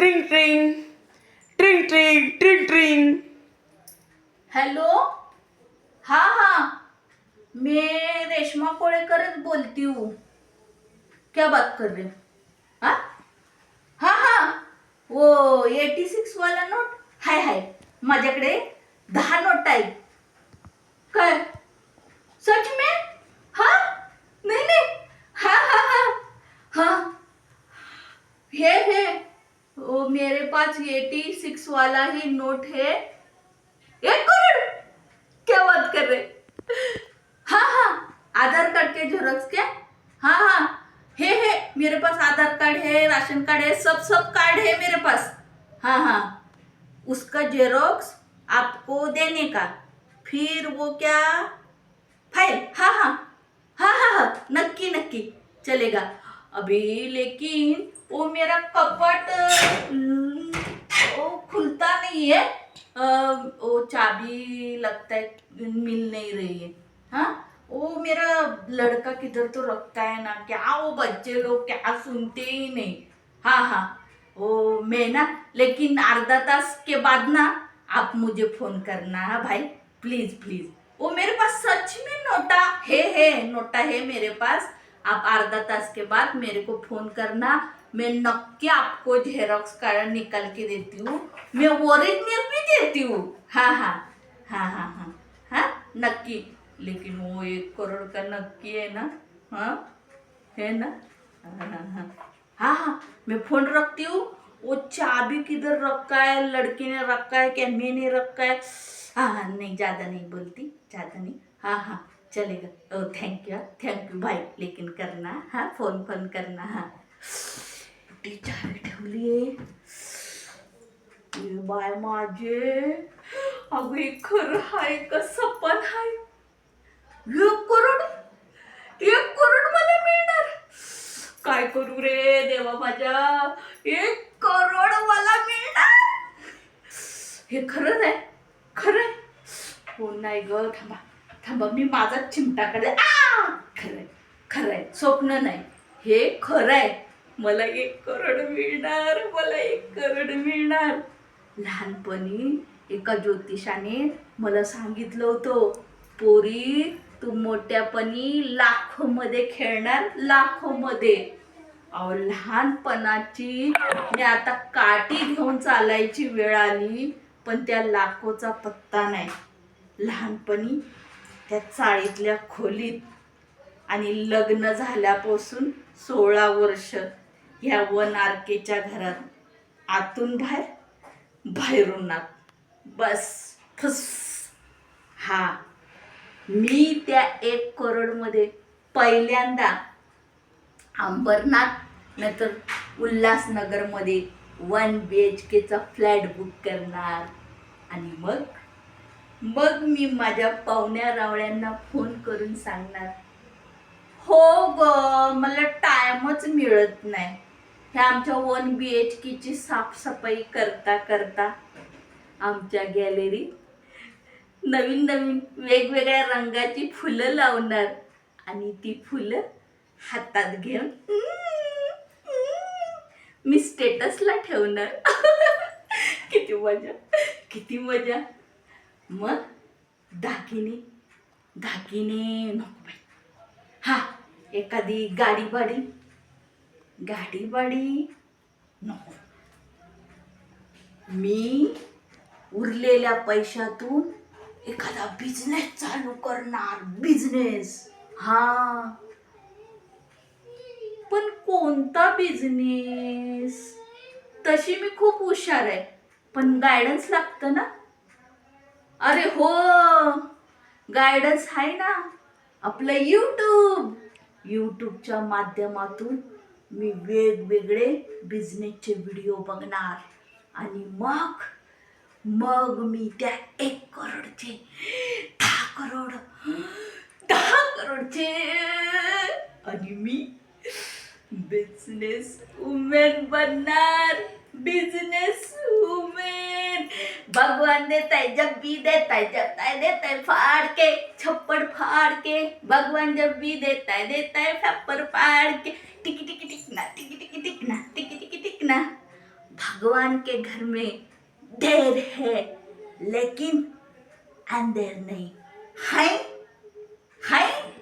ट्रिंग ट्रिंग. ट्रिंग ट्रिंग ट्रिंग ट्रिंग. Hello? हा हा. मी रेशमा कोळेकरच बोलती हूँ. क्या बात कर रहे हो? हा? हा? हा वो एटी सिक्स वाला नोट? हाय हाय. माझ्याकडे दहा नोट आहे काय सच में? हा? नाही नाही. हा है है वो पाच एटी सिक्स वाला ही नोट है एक करोड़ क्या बात कर रहे हाँ हाँ आधार कार्ड के झेरॉक्स क्या हाँ हाँ है है मेरे पास आधार कार्ड है राशन कार्ड है सब सब कार्ड है मेरे पास. हाँ हाँ उसका जेरोक्स आपको देने का. फिर वो क्या? फाइल. हाँ हाँ हाँ हाँ हाँ नक्की नक्की चलेगा. अभी लेकिन वो मेरा कपट खुलता नहीं है। अ, वो चाबी लगता है मिल नहीं रही है। हाँ? वो मेरा लड़का किधर तो रखता है ना क्या वो बच्चे लोग क्या सुनते ही नहीं। हाँ हाँ वो मैं ना लेकिन आधा तास के बाद ना आप मुझे फ़ोन करना है भाई प्लीज़ प्लीज़। वो मेरे पास सच में नोटा है है नोटा है मेरे पास। आप आधा तास के बाद मेरे को फ़ोन करना मैं नक्की आपको झेरॉक्स कार्ड निकाल के देती हूँ. मैं ओरिजिनल भी देती हूँ. हाँ हाँ हाँ हाँ हाँ हाँ नक्की. लेकिन वो एक करोड़ का नक्की है ना? हाँ है ना? हाँ हाँ मैं फ़ोन रखती हूँ. वो चाबी किधर रखा है? लड़की ने रखा है क्या? मैंने रखा है? हाँ हाँ नहीं, ज़्यादा नहीं बोलती, ज़्यादा नहीं. हाँ हाँ चलेगा. ओ थैंक यू थैंक यू भाई लेकिन करना हाँ फ़ोन फ़ोन करना हाँ. बाय माझे. अगं हे खरं हाय का सपन हाय? एक करोड? एक करोड मला मिळणार? काय करू रे देवा माझ्या? एक करोड मला मिळणार? हे खरंच आहे? खरं आहे? हो नाही ग थांबा. थांबा मी माझा चिमटाकडे खरंय खरंय स्वप्न नाही. हे खरं आहे. मला एक करोड मिळणार. मला एक करोड मिळणार. लहानपणी एका ज्योतिषाने मला सांगितलं होतं पोरी तू मोठ्यापणी लाखोमध्ये खेळणार लाखोमध्ये. अहो लहानपणाची मी आता काठी घेऊन चालायची वेळ आली पण त्या लाखोचा पत्ता नाही. लहानपणी त्या चाळीतल्या खोलीत आणि लग्न झाल्यापासून सोळा वर्ष ह्या वन आरकेच्या घरात. आतून बाहेर बाहेरून बस फुस. हा. मी त्या एक करोडमध्ये पहिल्यांदा अंबरनाथ नाहीतर उल्हासनगरमध्ये वन बी एच केचा फ्लॅट बुक करणार. आणि मग? मग मी माझ्या पाहुण्या रावळ्यांना फोन करून सांगणार. हो ग मला टायमच मिळत नाही. ह्या आमच्या वन बी एच केची साफसफाई करता करता आमच्या गॅलरीत नवीन नवीन वेगवेगळ्या रंगाची फुलं लावणार आणि ती फुलं हातात घेऊन मी स्टेटसला ठेवणार. किती मजा किती मजा. मग दागिने दागिने नको बाई. हा एखादी गाडी बाडी गाडीवाडी नको. मी उरलेल्या पैशातून एखादा बिझनेस चालू करणार बिझनेस हा. पण कोणता बिझनेस तशी मी खूप हुशार आहे. पण गायडन्स लागतं ना? अरे हो गायडन्स आहे ना? आपलं यूट्यूब यूट्यूबच्या माध्यमातून मी वेगवेगळे बिझनेसचे व्हिडिओ बघणार. आणि मग मग मी त्या एक करोडचे भगवान देता है जब भी देता है जब है देता है फाड़ के छप्पड़ फाड़ के भगवान जब भी देता है देता है छप्पड़ फाड़ के टिकी टिकी टिकना टिकी टिकी टिकना टिकी टिकी टिकना। भगवान के घर में देर है लेकिन अंधेर नहीं। है? है?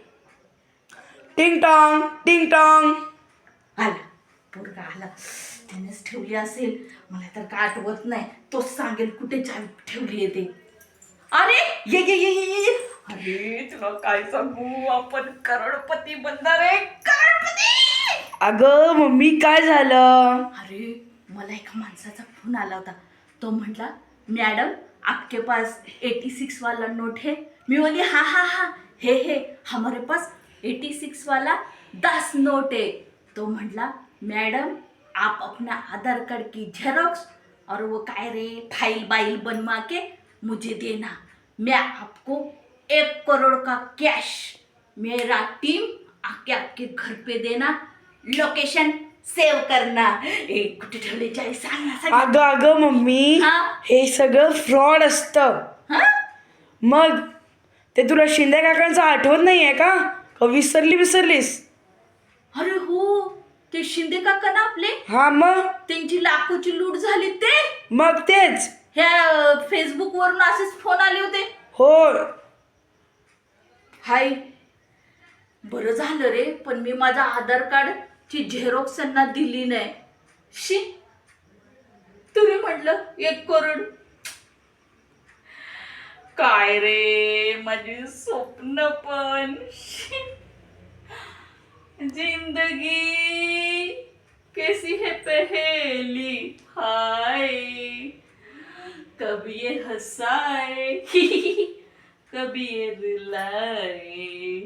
टिंग टॉंग टिंग टॉंग। आला पोरगा आला। त्यानेच ठेवली असेल. मला तर काय आठवत नाही. तोच सांगेल कुठे चावी ठेवली आहे ते. अरे ये ये ये ये ये, ये. अरे तुला काय सांगू? आपण करोडपती बनणार आहे. करोडपती! अगं मम्मी काय झालं? अरे मला एका माणसाचा फोन आला होता. तो म्हटला मॅडम आपके पास एटी सिक्स वाला नोट है. मी बोली हाँ हाँ हाँ है है हमारे पास एटी सिक्स वाला दस नोट है. तो म्हटला मैडम आप अपना आधार कार्ड की जेरोक्स और वो काय रे फाइल बाइल बनवा के मुझे देना मैं आपको एक करोड़ का कैश मेरा टीम आके आपके घर पे देना लोकेशन सेव करना ए कुठे ठेवले चाळी सांग ना सांग ना. अगं अगं मम्मी हा? हे सगळं फ्रॉड असतं हा? मग ते तुला शिंदे काकांचं आठवत नाही आहे का का विसरली विसरलीस ते शिंदे काका ना आपले? हा मग? त्यांची लाखोची लूट झाली ते? मग तेच. ह्या फेसबुक वरून असेच फोन आले होते. हो हाय. बरं झालं रे पण मी माझा आधार कार्डची झेरॉक्स त्यांना दिली नाही. शी. तुम्ही म्हटलं एक करोड. काय रे माझी स्वप्न पण. शी. ज़िंदगी कैसी है पहेली? हाय। कभी ये हंसाए कभी ये रुलाए